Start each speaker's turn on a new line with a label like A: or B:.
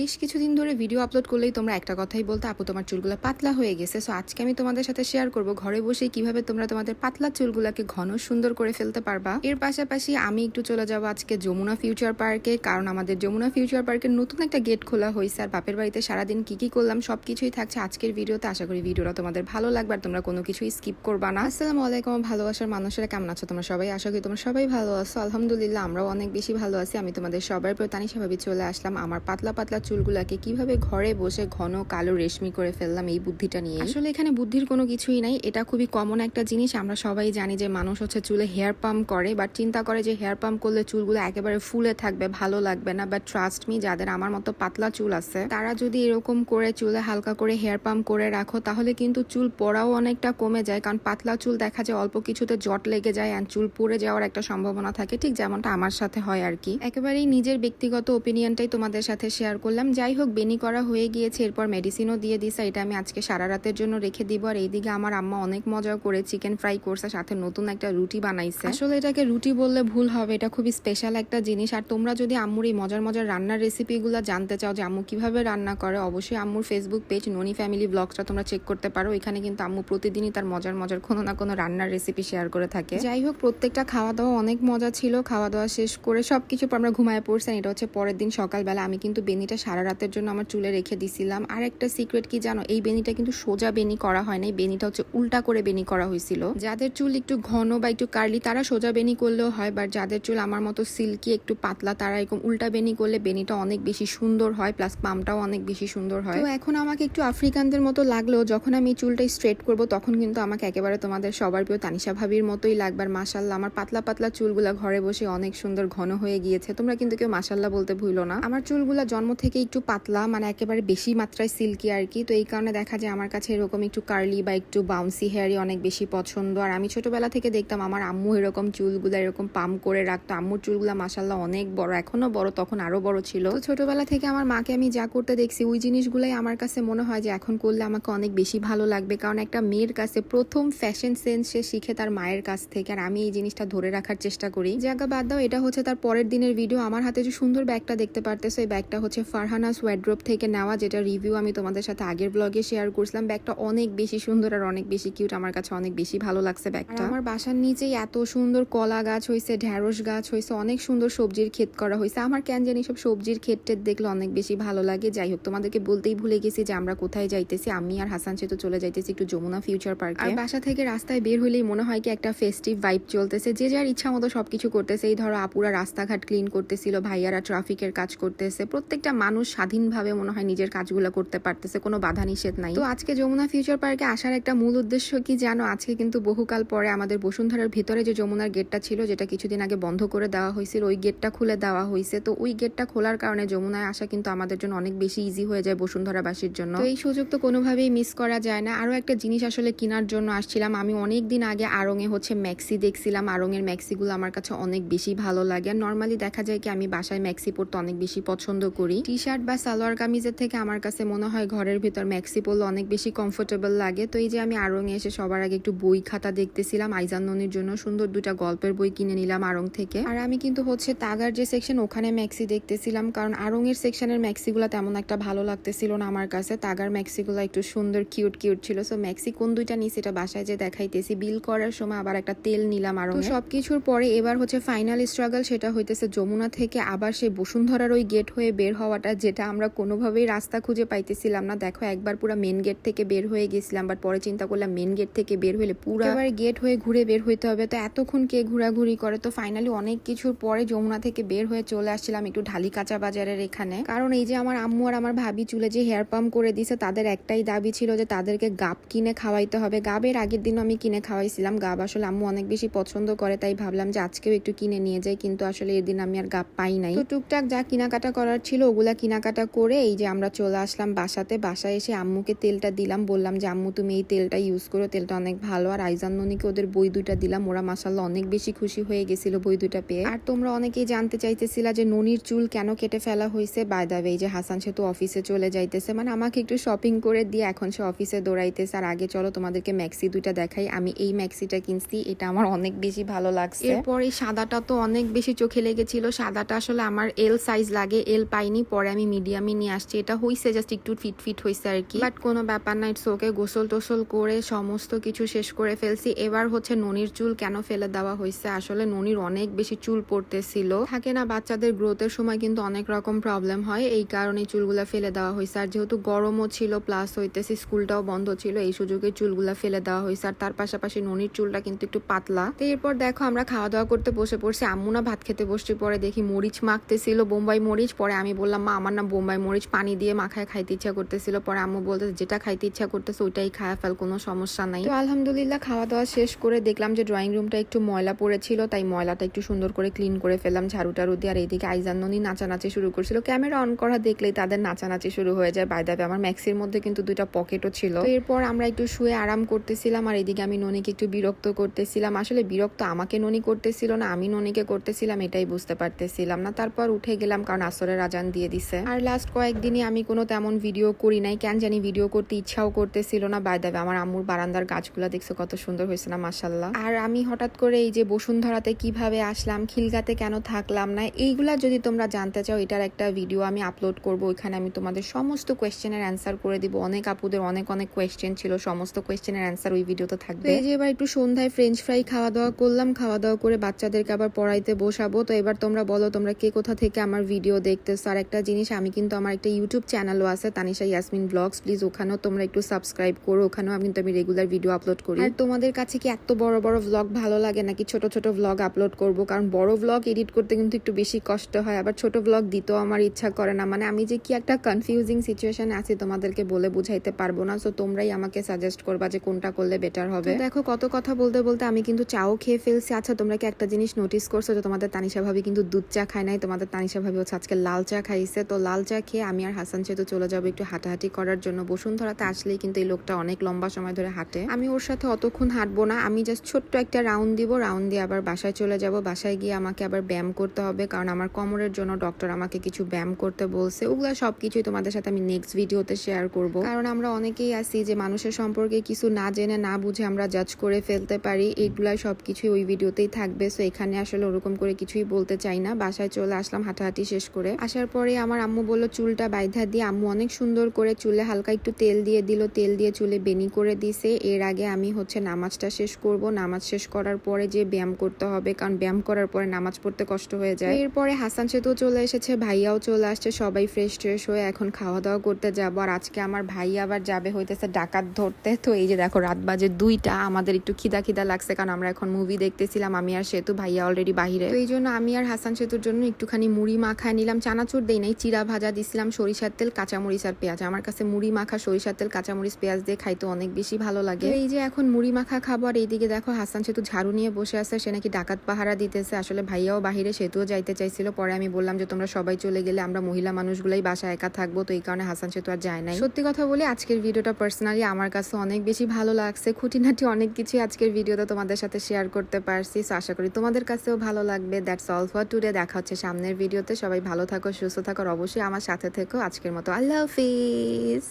A: বেশ কিছুদিন ধরে ভিডিও আপলোড করলেই তোমরা একটা কথাই বলতে, আপু, তোমার চুলগুলো পাতলা হয়ে গেছে। সো আজকে আমি তোমাদের সাথে শেয়ার করব ঘরে বসে কীভাবে তোমরা তোমাদের পাতলা চুলগুলোকে ঘন সুন্দর করে ফেলতে পারবা। এর পাশাপাশি আমি একটু চলে যাব আজকে যমুনা ফিউচার পার্কে কারণ আমাদের যমুনা ফিউচার পার্কের নতুন একটা গেট খোলা হয়েছে আর বাপের বাড়িতে সারাদিন কি কি করলাম সবকিছুই থাকছে আজকের ভিডিওতে আশা করি ভিডিওটা তোমাদের ভালো লাগবে আর তোমরা কোনো কিছুই স্কিপ করবা না। আসসালামু আলাইকুম, ভালোবাসার মানুষেরা কেমন আছো তোমরা সবাই? আশা করি তোমরা সবাই ভালো আছো। আলহামদুলিল্লাহ, আমরাও অনেক বেশি ভালো আছি। আমি তোমাদের সবার প্রতানি স্বাভাবিক চলে আসলাম। আমার পাতলা পাতলা চুলগুলাকে কীভাবে ঘরে বসে ঘন কালো রেশমি করে ফেললাম এই বুদ্ধিটা নিয়ে আসলে এখানে বুদ্ধির কোনো কিছুই নাই। এটা খুবই কমন একটা জিনিস। আমরা সবাই জানি যে মানুষ হচ্ছে চুলে হেয়ার পাম্প করে বাট চিন্তা করে যে হেয়ার পাম্প করলে চুলগুলো একেবারে ফুলে থাকবে, ভালো লাগবে না। বাট ট্রাস্ট মি যাদের আমার মতো পাতলা চুল আছে, তারা যদি এরকম করে চুলে হালকা করে হেয়ার পাম্প করে রাখো, তাহলে কিন্তু চুল পড়াও অনেকটা কমে যায়। কারণ পাতলা চুল দেখা যায় অল্প কিছুতে জট লেগে যায় আর চুল পড়ে যাওয়ার একটা সম্ভাবনা থাকে। ঠিক যেমনটা আমার সাথে হয় আর কি। একেবারেই নিজের ব্যক্তিগত ওপিনিয়নটাই তোমাদের সাথে শেয়ার করলাম। যাই হোক বেনি করা হয়ে গিয়েছে এরপর মেডিসিনও দিয়ে দিছে এটা আমি আজকে সারা রাতের জন্য রেখে দিব। আর এইদিকে আমার আম্মা অনেক মজা করে চিকেন ফ্রাই করছে সাথে নতুন একটা রুটি বানাইছে। আসলে এটাকে রুটি বললে ভুল হবে এটা খুবই স্পেশাল একটা জিনিস। আর তোমরা যদি আম্মুর এই মজার মজার রান্নার রেসিপিগুলো জানতে চাও যে আম্মু কীভাবে রান্না করে অবশ্যই আম্মুর ফেসবুক পেজ ননি ফ্যামিলি ব্লগসটা তোমরা চেক করতে পারো। এখানে কিন্তু আম্মু প্রতিদিনই তার মজার মজার কোনো না কোনো রান্নার রেসিপি শেয়ার করে থাকে। যাই হোক প্রত্যেকটা খাওয়া দাওয়া অনেক মজা ছিল খাওয়া দাওয়া শেষ করে সবকিছু পর আমরা ঘুমায় পড়ছেন এটা হচ্ছে পরের দিন সকালবেলা। আমি কিন্তু বেনিটা সারা রাতের জন্য আমার চুলে রেখে দিছিলাম। আর একটা সিক্রেট কি জানো? এই বেনিটা কিন্তু সোজা বেনি করা হয় না এই বেনিটা হচ্ছে উল্টা করে বেনি করা হয়েছিল। যাদের চুল একটু ঘন বা একটু কার্লি তারা সোজা বেনি করলেও হয় বাট যাদের চুল আমার মতো সিল্কি একটু পাতলা, তারা এরকম উল্টা বেনি করলে বেনিটা অনেক বেশি সুন্দর হয় প্লাস পামটাও অনেক বেশি সুন্দর হয়। তো এখন আমাকে একটু আফ্রিকানদের মতো লাগলেও যখন আমি চুলটা স্ট্রেট করব, তখন কিন্তু আমাকে একেবারে তোমাদের সবার প্রিয় তানিশা ভাবির মতোই লাগবে। আর মাসাল্লাহ আমার পাতলা পাতলা চুলগুলা ঘরে বসে অনেক সুন্দর ঘন হয়ে গিয়েছে। তোমরা কিন্তু কেউ মাসাল্লাহ বলতে ভুলো না। আমার চুলগুলা জন্ম থেকে একটু পাতলা মানে একেবারে বেশি মাত্রায় সিল্কি আর কি। তো এই কারণে দেখা যায় আমার কাছে এরকম একটু কার্লি বা একটু বাউন্সি হেয়ারই অনেক বেশি পছন্দ। আর আমি ছোটোবেলা থেকে দেখতাম আমার আম্মু এরকম চুলগুলো এরকম পাম্প করে রাখতো। আম্মুর চুলগুলা মাসাল্লাহ অনেক বড় এখনও বড়, তখন আরও বড় ছিল। তো ছোটবেলা থেকে আমার মাকে আমি যা করতে দেখছি, ওই জিনিসগুলাই আমার কাছে মনে হয় যে এখন করলে আমাকে অনেক বেশি ভালো লাগবে। কারণ একটা মেয়ের কাছে প্রথম ফ্যাশন সেন্স সে শিখে তার মায়ের কাছ থেকে। আর আমি এই জিনিসটা ধরে রাখার চেষ্টা করি। জায়গা বাদ দাও, এটা হচ্ছে তার পরের দিনের ভিডিও আমার হাতে যে সুন্দর ব্যাগটা দেখতে পারতেছো, এই ব্যাগটা হচ্ছে ফারহানাস ওয়ার্ড্রোপ থেকে নেওয়া যেটা রিভিউ আমি তোমাদের সাথে আগের ব্লগে শেয়ার করছিলাম ব্যাগটা অনেক বেশি সুন্দর আর অনেক বেশি কিউট আমার কাছে অনেক বেশি ভালো লাগছে ব্যাগটা। আমার বাসার নিচেই এত সুন্দর কলা গাছ হয়েছে ঢ্যাঁড়স গাছ হয়েছে অনেক সুন্দর সবজির ক্ষেত করা হয়েছে আমার কেন জানি সব সবজির ক্ষেত টেত দেখলে অনেক বেশি ভালো লাগে। যাই হোক তোমাদেরকে বলতেই ভুলে গেছি যে আমরা কোথায় যাইতেছি। আমি আর হাসান সেতু চলে যাইতেছি একটু যমুনা ফিউচার পার্ক আর বাসা থেকে রাস্তায় বের হইলেই মনে হয় কি একটা ফেস্টিভ ভাইব চলতেছে। যে যার ইচ্ছা মতো সবকিছু করতেছে। এই ধরো আপুরা রাস্তাঘাট ক্লিন করতেছিল ভাইয়ারা ট্রাফিকের কাজ করতেছে। প্রত্যেকটা মানুষ স্বাধীনভাবে মনে হয় নিজের কাজগুলো করতে পারতেছে, কোনো বাধা নিষেধ নাই। তো আজকে যমুনা ফিউচার পার্কে আসার একটা মূল উদ্দেশ্য কি জানো? আজকে কিন্তু বহুকাল পরে আমাদের বসুন্ধরার ভিতরে যে যমুনার গেটটা ছিল, যেটা কিছুদিন আগে বন্ধ করে দেওয়া হয়েছিল, ওই গেটটা খুলে দেওয়া হয়েছে। তো ওই গেটটা খোলার কারণে যমুনায় আসা কিন্তু আমাদের জন্য অনেক বেশি ইজি হয়ে যায় বসুন্ধরাবাসীর জন্য। তো এই সুযোগ তো কোনোভাবেই মিস করা যায় না। আরও একটা জিনিস আসলে কেনার জন্য আসছিলাম। আমি অনেক দিন আগে আড়ঙে হচ্ছে ম্যাক্সি দেখছিলাম। আড়ঙের ম্যাক্সিগুলো আমার কাছে অনেক বেশি ভালো লাগে। নর্মালি দেখা যায় কি আমি বাসায় ম্যাক্সি পরতে অনেক বেশি পছন্দ করি। টি শার্ট বা সালোয়ার কামিজের থেকে আমার কাছে মনে হয় ঘরের ভিতর ম্যাক্সি পরলে অনেক বেশি কমফোর্টেবল লাগে। তো এই যে আমি আড়ঙে এসে সবার আগে একটু বই খাতা দেখতেছিলাম, আইজান ননির জন্য সুন্দর দুটা গল্পের বই কিনে নিলাম আড়ং থেকে। আর আমি কিন্তু হচ্ছে তাগার যে সেকশন ওখানে ম্যাক্সি দেখতেছিলাম, কারণ আড়ঙের সেকশনের ম্যাক্সিগুলো তেমন একটা ভালো লাগতেছিল না আমার কাছে। তাগার ম্যাক্সিগুলো একটু সুন্দর কিউট কিউট ছিল। সো ম্যাক্সি কোন দুইটা নিই সেটা বাসায় যে দেখাইতেছি। বিল করার সময় আবার একটা তেল নিলাম আরও সবকিছুর পরে এবার হচ্ছে ফাইনাল স্ট্রাগল সেটা হইতেছে যমুনা থেকে আবার সেই বসুন্ধরার ওই গেট হয়ে বের হওয়াটা যেটা আমরা কোনোভাবেই রাস্তা খুঁজে পাইতেছিলাম না। দেখো, একবার পুরো মেন গেট থেকে বের হয়ে গেছিলাম বাট পরে চিন্তা করলাম মেন গেট থেকে বের হলে পুরো এবার গেট হয়ে ঘুরে বের হইতে হবে। তো এতক্ষণ কে ঘোরাঘুরি করে? তো ফাইনালি অনেক কিছুর পরে যমুনা থেকে বের হয়ে চলে আসছিলাম একটু ঢালি কাঁচা বাজারের এখানে। কারণ এই যে আমার আম্মু আর আমার ভাবি চুলে যে হেয়ার পাম্প করে দিছে, তাদের একটাই দাবি ছিল যে তাদেরকে গাব কিনে খাওয়াইতে হবে। গাবের আগের দিনও আমি কিনে খাওয়াইছিলাম। গাব আসলে আম্মু অনেক বেশি পছন্দ করে, তাই ভাবলাম যে আজকেও একটু কিনে নিয়ে যাই, কিন্তু আসলে এদিন আমি আর গাব পাই নাই। তো টুকটাক যা কেনাকাটা করার ছিল, ওগুলা কেনাকাটা করে এই যে আমরা চলে আসলাম বাসাতে, বাসায় এসে আম্মুকে তেলটা দিলাম। বললাম যে, আম্মু, তুমি এই তেলটা ইউজ করো, তেলটা অনেক ভালো। আর আইজান ননিকে ওদের বই দুটা দিলাম। ওরা মাসাল্লাহ অনেক বেশি খুশি হয়ে গেছিল বই দুটা পেয়ে। আর তোমরা অনেকেই জানতে চাইতেছিলা যে, ননির চুল কেন কেটে ফেলা হয়েছে? বাই এই যে হাসান সেতু অফিসে চলে যাইতেছে। মানে আমাকে একটু শপিং করে দিয়ে এখন সে অফিসে দৌড়াইতেছে। আর আগে চলো, তোমাদেরকে ম্যাক্সি দুইটা দেখাই। আমি এই ম্যাক্সিটা কিনছি। এটা আমার অনেক বেশি ভালো লাগছে। এরপর এই সাদাটা তো অনেক বেশি চোখে লেগেছিল। সাদাটা আসলে আমার এল সাইজ লাগে এল পাইনি, পরে পরে আমি মিডিয়ামে নিয়ে আসছি। এটা হইছে জাস্ট একটু ফিট ফিট হয়েছে আর কি বাট কোনো ব্যাপার না ইটস ওকে গোসল টোসল করে সমস্ত কিছু শেষ করে ফেলছি। এবার হচ্ছে ননির চুল কেন ফেলে দেওয়া হয়েছে আসলে ননির অনেক বেশি চুল পড়তেছিল। থাকে না, বাচ্চাদের গ্রোথের সময় কিন্তু অনেক রকম প্রবলেম হয়। এই কারণে চুলগুলা ফেলে দেওয়া হয়েছে আর যেহেতু গরমও ছিল প্লাস হইতেছে স্কুলটাও বন্ধ ছিল, এই সুযোগে চুলগুলা ফেলে দেওয়া হয়েছে আর তার পাশাপাশি ননির চুলটা কিন্তু একটু পাতলা। তো এরপর দেখো, আমরা খাওয়া দাওয়া করতে বসে পড়ছি। আম্মু না ভাত খেতে বসছি, পরে দেখি মরিচ মাখতেছিল, বোম্বাই মরিচ। পরে আমি বললাম আমার না বোম্বাই মরিচ পানি দিয়ে মাখায় খাইতে ইচ্ছা করতেছিল, পরে আম্মু বলতে যেটা খাইতে ইচ্ছা করতেছে, ওইটাই খাওয়া ফেল, কোনো সমস্যা নাই। তো আলহামদুলিল্লাহ খাওয়া দাওয়া শেষ করে দেখলাম যে ড্রয়িং রুমটা একটু ময়লা পড়েছিল, তাই ময়লাটা একটু সুন্দর করে ক্লিন করে ফেললাম ঝাড়ু টাড়ু দিয়ে, আর এইদিকে আইজান্ননি নাচানাচি শুরু করছিল। ক্যামেরা অন করা দেখলেই তাদের নাচানাচি শুরু হয়ে যায়। বাইদাবে আমার ম্যাক্সির মধ্যে কিন্তু দুইটা পকেটও ছিল। এরপর আমরা একটু শুয়ে আরাম করতেছিলাম, আর এদিকে আমি ননিকে একটু বিরক্ত করতেছিলাম। আসলে বিরক্ত আমাকে ননি করতেছিল না, আমি ননিকে করতেছিলাম, এটাই বুঝতে পারতেছিলাম না। তারপর উঠে গেলাম, কারণ আসরের আজান দিয়ে দিছে। আর লাস্ট কয়েকদিনই আমি কোনো তেমন ভিডিও করি নাই। কেন জানি ভিডিও করতে ইচ্ছাও করতেছিল না। বাই দেবে আমার আম্মুর বারান্দার গাছগুলো দেখছ কত সুন্দর হয়েছে না মাসাল্লাহ আর আমি হঠাৎ করে এই যে বসুন্ধরাতে কীভাবে আসলাম খিলগাতে কেন থাকলাম না এইগুলা যদি তোমরা জানতে চাও এটার একটা ভিডিও আমি আপলোড করব। ওইখানে আমি তোমাদের সমস্ত কোয়েশ্চেনের অ্যান্সার করে দিব। অনেক আপুদের অনেক অনেক কোয়েশ্চেন ছিল সমস্ত কোয়েশ্চেনের অ্যান্সার ওই ভিডিওতে থাকবে। এই যে এবার একটু সন্ধ্যায় ফ্রেঞ্চ ফ্রাই খাওয়া দাওয়া করলাম। খাওয়া দাওয়া করে বাচ্চাদেরকে আবার পড়াইতে বসাবো। তো এবার তোমরা বলো তোমরা কে কোথা থেকে আমার ভিডিও দেখতেছো? আর একটা জিনিস, আমি কিন্তু আমার একটা ইউটিউব চ্যানেলও আছে, তানিশা ইয়াসমিন ব্লগস। প্লিজ ওখানেও তোমরা একটু সাবস্ক্রাইব করো, ওখানেও আমি কিন্তু আমি রেগুলার ভিডিও আপলোড করি। আর তোমাদের কাছে কি এত বড় বড় ভ্লগ ভালো লাগে? নাকি ছোট ছোট ভ্লগ আপলোড করব? কারণ বড় ভ্লগ এডিট করতে কিন্তু একটু বেশি কষ্ট হয়, আবার ছোট ভ্লগ দিতেও আমার ইচ্ছা করে না। মানে আমি যে কি একটা কনফিউজিং সিচুয়েশন আছে, তোমাদেরকে বলে বুঝাইতে পারব না। সো তোমরাই আমাকে সাজেস্ট করবা যে কোনটা করলে বেটার হবে। দেখো, কত কথা বলতে বলতে আমি কিন্তু চাও খেয়ে ফেলছি। আচ্ছা তোমরা কি একটা জিনিস নোটিস করছ যে তোমাদের তানিশা ভাবি কিন্তু দুধ চা খায় নাই? তোমাদের তানিশা ভাবি হচ্ছে আজকে লাল চা খাইছে। তো লাল চা খেয়ে আমি আর হাসান সেতু চলে যাব একটু হাঁটাহাঁটি করার জন্য, বসুন্ধরাতে আসলেই কিন্তু এই লোকটা অনেক লম্বা সময় ধরে হাঁটে। আমি ওর সাথে অতক্ষণ হাঁটবো না, আমি জাস্ট ছোট্ট একটা রাউন্ড দিব রাউন্ড দিয়ে আবার বাসায় চলে যাব। বাসায় গিয়ে আমাকে আবার ব্যায়াম করতে হবে, কারণ আমার কোমরের জন্য ডক্টর আমাকে কিছু ব্যায়াম করতে বলছে। ওগুলো সবকিছুই তোমাদের সাথে আমি নেক্সট ভিডিওতে শেয়ার করব। কারণ আমরা অনেকেই আছি যে মানুষের সম্পর্কে কিছু না জেনে, না বুঝে আমরা জাজ করে ফেলতে পারি এইগুলা সবকিছুই ওই ভিডিওতেই থাকবে। সো এখানে আসলে ওরকম করে কিছুই বলতে চাই না। বাসায় চলে আসলাম হাঁটাহাঁটি শেষ করে। আসার পরে আমার আম্মু বলল, চুলটা বাইধা দিয়ে আম্মু অনেক সুন্দর করে চুলে হালকা একটু তেল দিয়ে দিল, তেল দিয়ে চুলে বেনি করে দিছে। এর আগে আমি হচ্ছে নামাজটা শেষ করব। নামাজ শেষ করার পরে যে ব্যায়াম করতে হবে, কারণ ব্যায়াম করার পরে নামাজ পড়তে কষ্ট হয়ে যায়। এরপরে হাসান সেতু চলে এসেছে, ভাইয়াও চলে আসছে, সবাই ফ্রেশ ট্রেশ হয়ে এখন খাওয়া দাওয়া করতে যাব। আর আজকে আমার ভাই আবার যাবে হইতেছে ডাকাত ধরতে। তো এই যে দেখো, রাত বাজে দুইটা, আমাদের একটু খিদা খিদা লাগছে, কারণ আমরা এখন মুভি দেখতেছিলাম, আমি আর সেতু, ভাইয়া অলরেডি বাহিরে। তো এই জন্য আমি আর হাসান সেতুর জন্য একটুখানি মুড়ি মাখায় নিলাম, চানাচুর দেই নাই চিরা ভাজা দিছিলাম সরিষার তেল, কাঁচামরিচ আর পেঁয়াজ। আমার কাছে মুড়ি মাখা সরিষার তেল, কাঁচামরিচ, পেঁয়াজ দিয়ে খাইতে অনেক বেশি ভালো লাগে। এই যে এখন মুড়ি মাখা খাব আর এইদিকে দেখো হাসান সেতু ঝাড়ু নিয়ে বসে আছে, সে নাকি ডাকাত পাহারা দিতেছে। আসলে ভাইয়াও বাহিরে সেতুও যাইতে চাইছিল। পরে আমি বললাম যে, তোমরা সবাই চলে গেলে আমরা মহিলা মানুষগুলাই বাসায় একা থাকব। তো এই কারণে হাসান সেতু আর যায় নাই। সত্যি কথা বলি, আজকের ভিডিওটা পার্সোনালি আমার কাছে অনেক বেশি ভালো লাগছে। খুঁটিনাটি অনেক কিছুই আজকের ভিডিওতে তোমাদের সাথে শেয়ার করতে পারছি। আশা করি তোমাদের কাছেও ভালো লাগবে। দ্যাটস অল ফর টুডে দেখা হচ্ছে সামনের ভিডিওতে। সবাই ভালো থাকো, সুস্থ থাকো। অবশ্যই আমার সাথে থেকো আজকের মতো আল্লাহ হাফিজ।